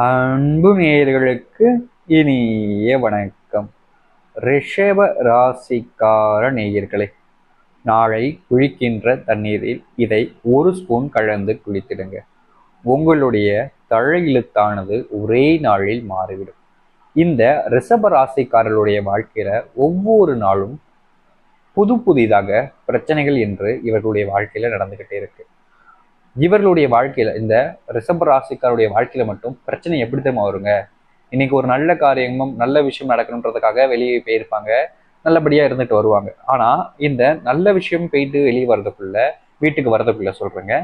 அன்பு நேயர்களுக்கு இனிய வணக்கம். ரிஷப ராசிக்கார நேயர்களே நாளை குளிக்கின்ற தண்ணீரில் இதை ஒரு ஸ்பூன் கலந்து குளித்திடுங்க. உங்களுடைய தழையிழுத்தானது ஒரே நாளில் மாறிவிடும். இந்த ரிஷப ராசிக்காரர்களுடைய வாழ்க்கையில ஒவ்வொரு நாளும் புது புதிதாக பிரச்சனைகள் என்று இவர்களுடைய வாழ்க்கையில நடந்துகிட்டே இருக்கு. இவர்களுடைய வாழ்க்கையில் இந்த ரிஷப ராசிக்காருடைய வாழ்க்கையில் மட்டும் பிரச்சனை எப்படி தெரியுமா வருங்க? இன்னைக்கு ஒரு நல்ல காரியமும் நல்ல விஷயம் நடக்கணுன்றதுக்காக வெளியே போயிருப்பாங்க. நல்லபடியா இருந்துட்டு வருவாங்க. ஆனா இந்த நல்ல விஷயம் போயிட்டு வெளியே வர்றதுக்குள்ள வீட்டுக்கு வர்றதுக்குள்ள சொல்றேங்க.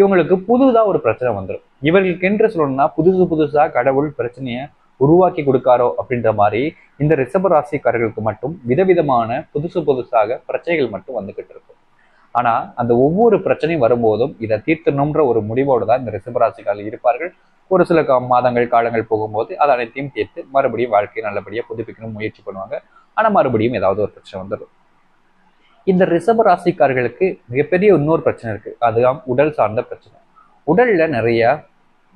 இவங்களுக்கு புதுதா ஒரு பிரச்சனை வந்துடும் இவர்களுக்கு என்று சொல்லணும்னா புதுசு புதுசா கடவுள் பிரச்சனையை உருவாக்கி கொடுக்காரோ அப்படின்ற மாதிரி இந்த ரிஷப ராசிக்காரர்களுக்கு மட்டும் விதவிதமான புதுசு புதுசாக பிரச்சனைகள் மட்டும் வந்துகிட்டு இருக்கும். ஆனா அந்த ஒவ்வொரு பிரச்சனையும் வரும்போதும் இதை தீர்த்தணும்ன்ற ஒரு முடிவோடு தான் இந்த ரிஷபராசிக்காரர்கள் இருப்பார்கள். ஒரு சில மாதங்கள் காலங்கள் போகும்போது அது அனைத்தையும் தீர்த்து மறுபடியும் வாழ்க்கையை நல்லபடியா புதுப்பிக்கணும் முயற்சி பண்ணுவாங்க. ஆனா மறுபடியும் ஏதாவது ஒரு பிரச்சனை வந்துடும். இந்த ரிஷப ராசிக்காரர்களுக்கு மிகப்பெரிய இன்னொரு பிரச்சனை இருக்கு. அதுதான் உடல் சார்ந்த பிரச்சனை. உடல்ல நிறைய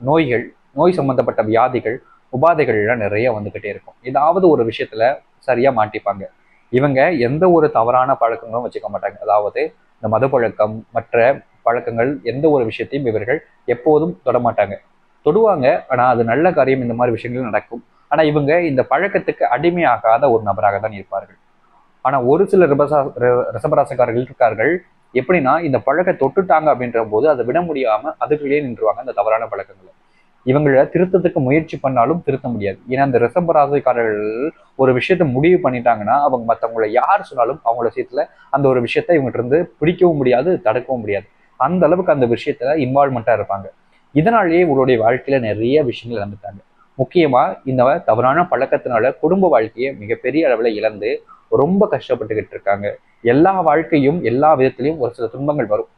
நோய்கள் நோய் சம்பந்தப்பட்ட வியாதிகள் உபாதைகள் எல்லாம் நிறைய வந்துகிட்டே இருக்கும். ஏதாவது ஒரு விஷயத்துல சரியா மாட்டிப்பாங்க. இவங்க எந்த ஒரு தவறான பழக்கங்களும் வச்சுக்க மாட்டாங்க. அதாவது இந்த மத பழக்கம் மற்ற பழக்கங்கள் எந்த ஒரு விஷயத்தையும் இவர்கள் எப்போதும் தொடமாட்டாங்க. தொடுவாங்க ஆனால் அது நல்ல காரியம் இந்த மாதிரி விஷயங்கள் நடக்கும். ஆனால் இவங்க இந்த பழக்கத்துக்கு அடிமையாகாத ஒரு நபராக தான் இருப்பார்கள். ஆனால் ஒரு சில ரிபசா ரி- இருக்கார்கள். எப்படின்னா இந்த பழக்க தொட்டுட்டாங்க அப்படின்ற போது அதை விட முடியாமல் அதுக்குள்ளேயே நின்றுவாங்க அந்த தவறான பழக்கங்களை. இவங்களை திருத்தத்துக்கு முயற்சி பண்ணாலும் திருத்த முடியாது. ஏன்னா இந்த ரிஷபராசிக்காரர்கள் ஒரு விஷயத்த முடிவு பண்ணிட்டாங்கன்னா அவங்க மற்றவங்களை யார் சொன்னாலும் அவங்கள விஷயத்துல அந்த ஒரு விஷயத்த இவங்ககிட்ட இருந்து பிடிக்கவும் முடியாது தடுக்கவும் முடியாது. அந்த அளவுக்கு அந்த விஷயத்துல இன்வால்மெண்ட்டா இருப்பாங்க. இதனாலேயே இவங்களுடைய வாழ்க்கையில நிறைய விஷயங்கள் இழந்துட்டாங்க. முக்கியமா இந்த தவறான பழக்கத்தினால குடும்ப வாழ்க்கையை மிகப்பெரிய அளவில் இழந்து ரொம்ப கஷ்டப்பட்டுக்கிட்டு இருக்காங்க. எல்லா வாழ்க்கையும் எல்லா விதத்திலையும் ஒரு சில துன்பங்கள் வரும்.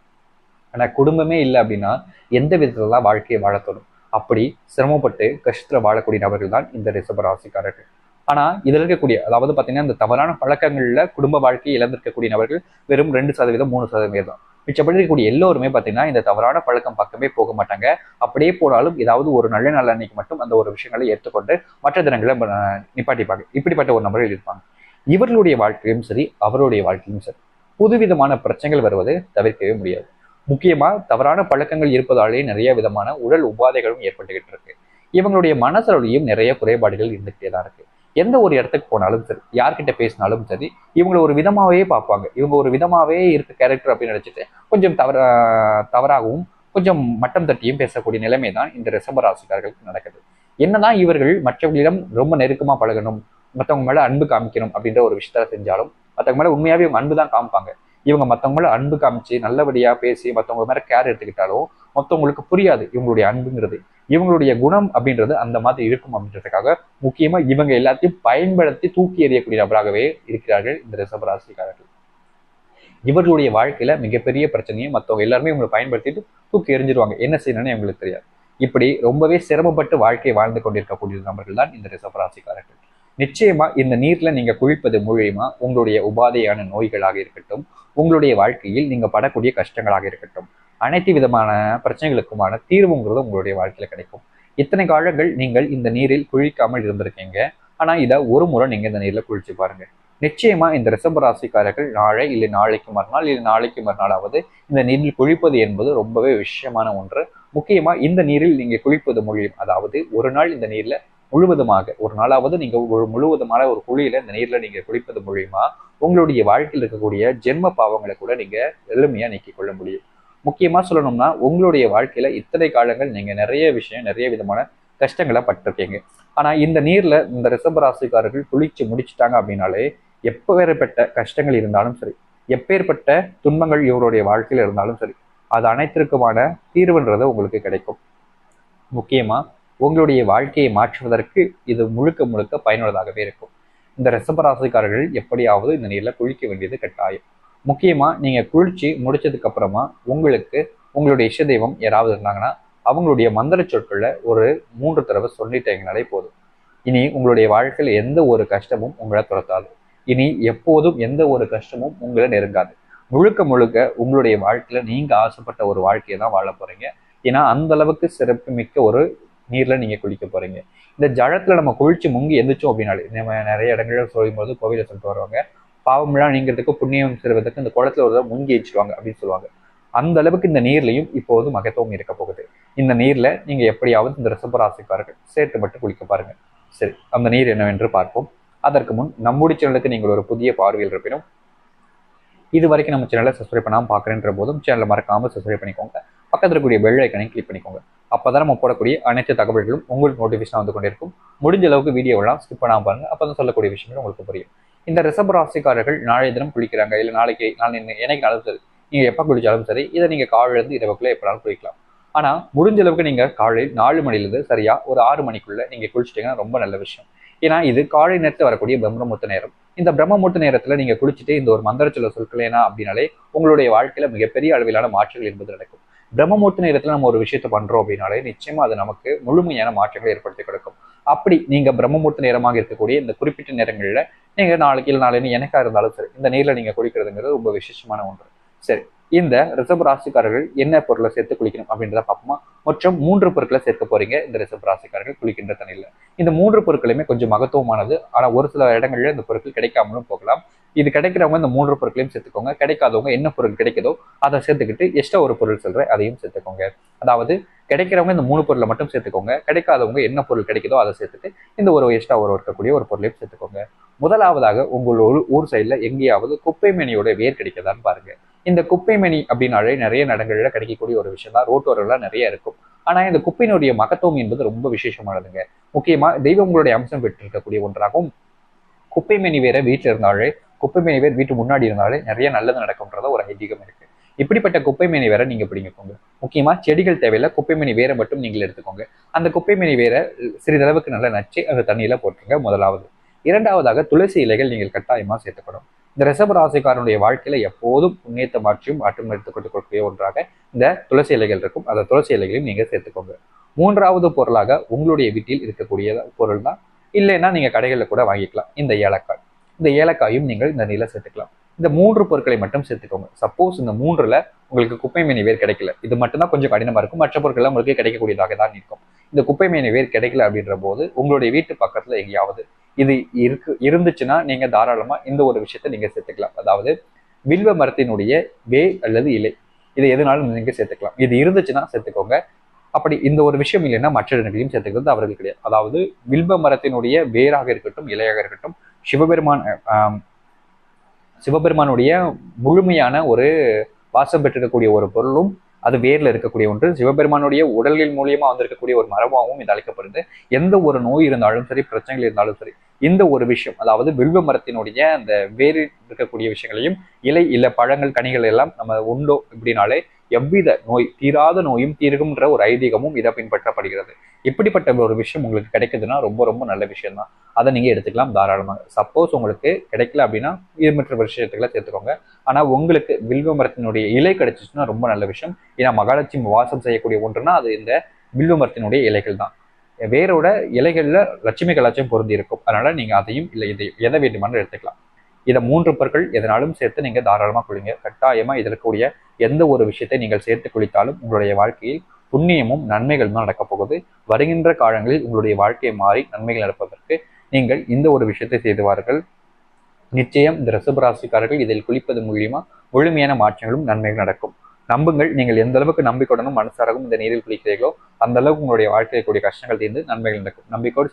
ஆனா குடும்பமே இல்லை அப்படின்னா எந்த விதத்துல தான் வாழ்க்கையை வாழத்தோடும் அப்படி சிரமப்பட்டு கஷ்டத்தில் வாழக்கூடிய நபர்கள் தான் இந்த ரிஷப ராசிக்காரர்கள். ஆனா இதில் இருக்கக்கூடிய அதாவது பாத்தீங்கன்னா இந்த தவறான பழக்கங்கள்ல குடும்ப வாழ்க்கையை இழந்திருக்கக்கூடிய நபர்கள் வெறும் ரெண்டு சதவீதம் மூணு சதவீதம் தான். மிச்சப்படி இருக்கக்கூடிய எல்லோருமே பாத்தீங்கன்னா இந்த தவறான பழக்கம் பக்கமே போக மாட்டாங்க. அப்படியே போனாலும் ஏதாவது ஒரு நல்ல நல்ல அன்னைக்கு மட்டும் அந்த ஒரு விஷயங்களை ஏற்றுக்கொண்டு மற்ற தினங்களை நிப்பாட்டிப்பாங்க. இப்படிப்பட்ட ஒரு நபர்கள் இருப்பாங்க. இவர்களுடைய வாழ்க்கையும் சரி அவருடைய வாழ்க்கையும் சரி. புதுவிதமான பிரச்சனைகள் வருவதை தவிர்க்கவே முடியாது. முக்கியமா தவறான பழக்கங்கள் இருப்பதாலே நிறைய விதமான உடல் உபாதைகளும் ஏற்பட்டுக்கிட்டு இருக்கு. இவங்களுடைய மனசளவுலையும் நிறைய குறைபாடுகள் இருந்துகிட்டே தான் இருக்கு. எந்த ஒரு இடத்துக்கு போனாலும் சரி யார்கிட்ட பேசினாலும் சரி இவங்களை ஒரு விதமாகவே பார்ப்பாங்க. இவங்க ஒரு விதமாகவே இருக்க கேரக்டர் அப்படின்னு நினச்சிட்டு கொஞ்சம் தவற தவறாகவும் கொஞ்சம் மட்டம் தட்டியும் பேசக்கூடிய நிலைமை தான் இந்த ரிசம்ப ராசிக்காரர்களுக்கு நடக்குது. என்னதான் இவர்கள் மற்றவர்களிடம் ரொம்ப நெருக்கமாக பழகணும் மற்றவங்க மேலே அன்பு காமிக்கணும் அப்படின்ற ஒரு விஷயத்த செஞ்சாலும் மற்றவங்க மேலே உண்மையாகவே இவங்க அன்பு தான் காமிப்பாங்க. இவங்க மற்றவங்கள அன்பு காமிச்சு நல்லபடியா பேசி மற்றவங்க மேல கேர் எடுத்துக்கிட்டாலும் மற்றவங்களுக்கு புரியாது இவங்களுடைய அன்புங்கிறது. இவங்களுடைய குணம் அப்படின்றது அந்த மாதிரி இருக்கும் அப்படின்றதுக்காக முக்கியமா இவங்க எல்லாத்தையும் பயன்படுத்தி தூக்கி எறியக்கூடிய நபராகவே இருக்கிறார்கள் இந்த ரிஷபராசிக்காரர்கள். இவர்களுடைய வாழ்க்கையில மிகப்பெரிய பிரச்சனையை மற்றவங்க எல்லாருமே இவங்களை பயன்படுத்திட்டு தூக்கி எறிஞ்சிருவாங்க. என்ன செய்யணும்னு எங்களுக்கு தெரியாது. இப்படி ரொம்பவே சிரமப்பட்டு வாழ்க்கையை வாழ்ந்து கொண்டிருக்கக்கூடிய நபர்கள் தான் இந்த ரிஷபராசிக்காரர்கள். நிச்சயமா இந்த நீர்ல நீங்க குளிப்பது மூலியமா உங்களுடைய உபாதையான நோய்களாக இருக்கட்டும் உங்களுடைய வாழ்க்கையில் நீங்க படக்கூடிய கஷ்டங்களாக இருக்கட்டும். அனைத்து விதமான பிரச்சனைகளுக்குமான தீர்வுங்கிறது உங்களுடைய வாழ்க்கையில கிடைக்கும். இத்தனை காலங்கள் நீங்கள் இந்த நீரில் குளிக்காமல் இருந்திருக்கீங்க. ஆனா இதை ஒரு முறை நீங்க இந்த நீர்ல குளிச்சு பாருங்க. நிச்சயமா இந்த ரிசம்ப ராசிக்காரர்கள் நாளை இல்லை நாளைக்கு மறுநாள் இல்லை நாளைக்கு மறுநாளாவது இந்த நீரில் குளிப்பது என்பது ரொம்பவே விஷயமான ஒன்று. முக்கியமா இந்த நீரில் நீங்க குளிப்பது மூலியம் அதாவது ஒரு நாள் இந்த நீர்ல முழுவதுமாக ஒரு நாளாவது நீங்கள் ஒரு முழுவதுமான ஒரு குழியில இந்த நீர்ல நீங்க குளிப்பது மூலியமா உங்களுடைய வாழ்க்கையில் இருக்கக்கூடிய ஜென்ம பாவங்களை கூட நீங்க எளிமையா நீக்கிக் கொள்ள முடியும். முக்கியமா சொல்லணும்னா உங்களுடைய வாழ்க்கையில இத்தனை காலங்கள் நீங்க நிறைய விஷயம் நிறைய விதமான கஷ்டங்களை பட்டிருக்கீங்க. ஆனா இந்த நீர்ல இந்த ரிஷபராசிக்காரர்கள் குளிச்சு முடிச்சிட்டாங்க அப்படின்னாலே எப்பேற்பட்ட கஷ்டங்கள் இருந்தாலும் சரி எப்பேற்பட்ட துன்பங்கள் இவருடைய வாழ்க்கையில இருந்தாலும் சரி அது அனைத்திற்குமான தீர்வுன்றது உங்களுக்கு கிடைக்கும். முக்கியமா உங்களுடைய வாழ்க்கையை மாற்றுவதற்கு இது முழுக்க முழுக்க பயனுள்ளதாகவே இருக்கும். இந்த ரிஷபராசிக்காரர்கள் எப்படியாவது இந்த நீரில் குளிக்க வேண்டியது கட்டாயம். முக்கியமாக நீங்கள் குளிச்சு முடிச்சதுக்கு அப்புறமா உங்களுக்கு உங்களுடைய இஷ்ட தெய்வம் யாராவது இருந்தாங்கன்னா அவங்களுடைய மந்திர சொற்களை ஒரு மூன்று தடவை சொல்லிட்டீங்கனாலே போதும். இனி உங்களுடைய வாழ்க்கையில் எந்த ஒரு கஷ்டமும் உங்களை துரத்தாது. இனி எப்போதும் எந்த ஒரு கஷ்டமும் உங்களை நெருங்காது. முழுக்க முழுக்க உங்களுடைய வாழ்க்கையில நீங்க ஆசைப்பட்ட ஒரு வாழ்க்கையை தான் வாழ போறீங்க. ஏன்னா அந்த அளவுக்கு சிறப்பு மிக்க ஒரு நீர்ல நீங்க குளிக்க போறீங்க. இந்த ஜலத்துல நம்ம குளிச்சு முங்கி எந்திரிச்சோம் அப்படின்னாலே நம்ம நிறைய இடங்கள்ல சொல்லும்போது கோவில சொல்லிட்டு வருவாங்க. பாவம்லாம் நீங்கிறதுக்கு புண்ணியம் செல்வதற்கு இந்த குளத்துல ஒரு முங்கி வச்சுருவாங்க அப்படின்னு சொல்லுவாங்க. அந்த அளவுக்கு இந்த நீர்லையும் இப்போது மகத்துவம் இருக்க போகுது. இந்த நீர்ல நீங்க எப்படியாவது இந்த ரிசபராசிக்காரர்கள் சேர்த்து மட்டும் குளிக்க பாருங்க. சரி அந்த நீர் என்னவென்று பார்ப்போம். அதற்கு முன் நம்முடைய சேனலுக்கு நீங்கள் ஒரு புதிய பார்வையில் இருப்பினும் இது வரைக்கும் நம்ம சேனலை சப்ஸ்கிரைப் பண்ணாமல் பார்க்குறேன்ற போதும் சேனலை மறக்காமல் சப்ஸ்கிரைப் பண்ணிக்கோங்க. பக்கத்தில் இருக்கக்கூடிய பெல் ஐக்கனையும் கிளிக் பண்ணிக்கோங்க. அப்போ தான் நம்ம போடக்கூடிய அனைத்து தகவல்களும் உங்களுக்கு நோட்டிஃபிகேஷன் வந்து கொண்டிருக்கும். முடிஞ்ச அளவுக்கு வீடியோவெல்லாம் ஸ்கிப் பண்ணாமல் பாருங்கள் அப்போ தான் சொல்லக்கூடிய விஷயங்கள் உங்களுக்கு புரியும். இந்த ரிசர்வ் ராசிக்காரர்கள் நாளைய தினம் குளிக்கிறாங்க. இல்லை நாளைக்கு நாளை எனக்கு நாளும் சரி நீங்கள் எப்போ குளிச்சாலும் சரி இதை நீங்கள் காலையிலேருந்து இரவுக்குள்ளே எப்போனாலும் குளிக்கலாம். ஆனால் முடிஞ்ச அளவுக்கு நீங்கள் காலையில் நாலு மணிலேருந்து சரியாக ஒரு ஆறு மணிக்குள்ளே நீங்கள் குளிச்சிட்டிங்கன்னா ரொம்ப நல்ல விஷயம். ஏன்னா இது காலை நேரத்தில் வரக்கூடிய பிரம்மமுத்த நேரம். இந்த பிரம்மமுத்த நேரத்தில் நீங்கள் குளிச்சுட்டு இந்த ஒரு மந்திரச்சொல்ல சொல்களேனா அப்படின்னாலே உங்களுடைய வாழ்க்கையில் மிகப்பெரிய அளவிலான மாற்றங்கள் என்பது நடக்கும். பிரம்மமூர்த்த நேரத்தில் நம்ம ஒரு விஷயத்தை பண்றோம் அப்படின்னாலே நிச்சயமா அது நமக்கு முழுமையான மாற்றங்களை ஏற்படுத்தி கொடுக்கும். அப்படி நீங்க பிரம்மமூர்த்த நேரமாக இருக்கக்கூடிய இந்த குறிப்பிட்ட நேரங்களில் நீங்க நாளைக்கு இல்லை நாளைக்கு எனக்கா இருந்தாலும் சரி இந்த நீர்ல நீங்க குளிக்கிறதுங்கிறது ரொம்ப விசேஷமான ஒன்று. சரி இந்த ரிசர்வ் ராசிக்காரர்கள் என்ன பொருளை சேர்த்து குளிக்கணும் அப்படின்றத பார்ப்போமா? மற்றும் மூன்று பொருட்களை சேர்க்க போறீங்க. இந்த ரிசர்வ் ராசிக்காரர்கள் குளிக்கின்ற தண்ணியில். இந்த மூன்று பொருட்களுமே கொஞ்சம் மகத்துவமானது. ஆனா ஒரு சில இடங்களில் இந்த பொருட்கள் கிடைக்காமலும் போகலாம். இது கிடைக்கிறவங்க இந்த மூன்று பொருட்களையும் சேர்த்துக்கோங்க. கிடைக்காதவங்க என்ன பொருள் கிடைக்குதோ அதை சேர்த்துக்கிட்டு எக்ஸ்ட்ரா ஒரு பொருள் சொல்கிறேன் அதையும் சேர்த்துக்கோங்க. அதாவது கிடைக்கிறவங்க இந்த மூணு பொருளை மட்டும் சேர்த்துக்கோங்க. கிடைக்காதவங்க என்ன பொருள் கிடைக்குதோ அதை சேர்த்துட்டு இந்த ஒரு எக்ஸ்ட்ரா ஒரு இருக்கக்கூடிய ஒரு பொருளையும் சேர்த்துக்கோங்க. முதலாவதாக உங்களோட ஊர் சைடில் எங்கேயாவது குப்பை மேனியோட வேர் கிடைக்குதான்னு பாருங்க. இந்த குப்பை மணி அப்படின்னாலே நிறைய நடங்களில் கிடைக்கக்கூடிய ஒரு விஷயம் தான் ரோட்டோரெல்லாம் நிறைய இருக்கும். ஆனால் இந்த குப்பையினுடைய மகத்துவம் என்பது ரொம்ப விசேஷமானதுங்க. முக்கியமாக தெய்வங்களுடைய அம்சம் பெற்றிருக்கக்கூடிய ஒன்றாகும் குப்பை மணி வேற வீட்டில் இருந்தாலே குப்பை மேனி வேர் வீட்டு முன்னாடி இருந்தாலே நிறைய நல்லது நடக்கும்ன்றத ஒரு ஐதீகம் இருக்கு. இப்படிப்பட்ட குப்பை மேனி வேற நீங்க பிடிங்கிக்கோங்க. முக்கியமா செடிகள் தேவையில்ல குப்பை மேனி வேற மட்டும் நீங்கள் எடுத்துக்கோங்க. அந்த குப்பை மேனி வேற சிறிதளவுக்கு நல்லா நச்சு அந்த தண்ணியில போட்டுருங்க முதலாவது. இரண்டாவதாக துளசி இலைகள் நீங்கள் கட்டாயமா சேர்த்துக்கணும். இந்த ரிசப ராசிக்காரனுடைய வாழ்க்கையில எப்போதும் புண்ணியத்தை மாற்றியும் மாற்றம் எடுத்துக்கொண்டு கொடுக்கக்கூடிய ஒன்றாக இந்த துளசி இலைகள் இருக்கும். அந்த துளசி இலைகளையும் நீங்க சேர்த்துக்கோங்க. மூன்றாவது பொருளாக உங்களுடைய வீட்டில் இருக்கக்கூடிய பொருள் தான் இல்லைன்னா நீங்க கடைகளில் கூட வாங்கிக்கலாம். இந்த ஏலக்காய். இந்த ஏலக்காயும் நீங்கள் இந்த நில சேர்த்துக்கலாம். இந்த மூன்று பொருட்களை மட்டும் சேர்த்துக்கோங்க. சப்போஸ் இந்த மூன்றுல உங்களுக்கு குப்பை மேனி வேர் கிடைக்கல. இது மட்டும்தான் கொஞ்சம் கடினமா இருக்கும். மற்ற பொருட்கள் உங்களுக்கு கிடைக்கக்கூடியதாக தான் இருக்கும். இந்த குப்பை மேனி வேர் கிடைக்கல அப்படின்ற போது உங்களுடைய வீட்டு பக்கத்துல எங்கேயாவது இது இருக்கு இருந்துச்சுன்னா நீங்க தாராளமா இந்த ஒரு விஷயத்த நீங்க சேர்த்துக்கலாம். அதாவது வில்வ மரத்தினுடைய வே அல்லது இலை. இது எதுனாலும் நீங்க சேர்த்துக்கலாம். இது இருந்துச்சுன்னா சேர்த்துக்கோங்க. அப்படி இந்த ஒரு விஷயம் இல்லைன்னா மற்ற இடங்களையும் சேர்த்துக்கிறது அவர்கள் கிடையாது. அதாவது வில்வ மரத்தினுடைய வேராக இருக்கட்டும் இலையாக இருக்கட்டும் சிவபெருமான் சிவபெருமானுடைய முழுமையான ஒரு வாசம் பெற்றிருக்கக்கூடிய ஒரு பொருளும் அது வேர்ல இருக்கக்கூடிய ஒன்று. சிவபெருமானுடைய உடலில் மூலியமா வந்திருக்கக்கூடிய ஒரு மரபாகவும் இது அழைக்கப்படுது எந்த ஒரு நோய் இருந்தாலும் சரி பிரச்சனைகள் இருந்தாலும் சரி இந்த ஒரு விஷயம் அதாவது வில்வ மரத்தினுடைய அந்த வேரில் இருக்கக்கூடிய விஷயங்களையும் இலை இல்ல பழங்கள் கனிகள் எல்லாம் நம்ம உண்டோ இப்படினாலே எவ்வித நோய் தீராத நோயும் தீர்கும்ன்ற ஒரு ஐதீகமும் இதை பின்பற்றப்படுகிறது. இப்படிப்பட்ட ஒரு விஷயம் உங்களுக்கு கிடைக்குதுன்னா ரொம்ப ரொம்ப நல்ல விஷயம் தான் அதை நீங்க எடுத்துக்கலாம் தாராளமாக. சப்போஸ் உங்களுக்கு கிடைக்கல அப்படின்னா இது மற்ற விஷயத்துக்களை சேர்த்துக்கோங்க. ஆனா உங்களுக்கு வில்வ மரத்தினுடைய இலை கிடைச்சிச்சுன்னா ரொம்ப நல்ல விஷயம். ஏன்னா மகாலட்சுமி வாசம் செய்யக்கூடிய ஒன்றுனா அது இந்த வில்வ மரத்தினுடைய இலைகள் தான் வேரோட இலைகள்ல லட்சுமி கலாச்சாரம் பொருந்தி இருக்கும் அதனால நீங்க அதையும் இல்லை இதையும் எதை வேண்டுமானாலும் எடுத்துக்கலாம். இதை மூன்று பொருட்கள் எதனாலும் சேர்த்து நீங்க தாராளமா குளிங்க கட்டாயமா இதில் இருக்கக்கூடிய எந்த ஒரு விஷயத்தை நீங்கள் சேர்த்து குளித்தாலும் உங்களுடைய வாழ்க்கையில் புண்ணியமும் நன்மைகளும் தான் நடக்கப் போகுது. வருகின்ற காலங்களில் உங்களுடைய வாழ்க்கையை மாறி நன்மைகள் நடப்பதற்கு நீங்கள் இந்த ஒரு விஷயத்தை செய்துவார்கள். நிச்சயம் இந்த ரசபராசிக்காரர்கள் இதில் குளிப்பது மூலியமா முழுமையான மாற்றங்களும் நன்மைகள் நடக்கும். நம்புங்கள் நீங்கள் எந்த அளவுக்கு நம்பிக்கையுடனும் மனசாரவும் இந்த நீரில் குளிக்கிறீர்களோ அந்த அளவுக்கு உங்களுடைய வாழ்க்கையில் கூடிய கஷ்டங்கள் தீர்ந்து நன்மைகள் நடக்கும். நம்பிக்கையோடு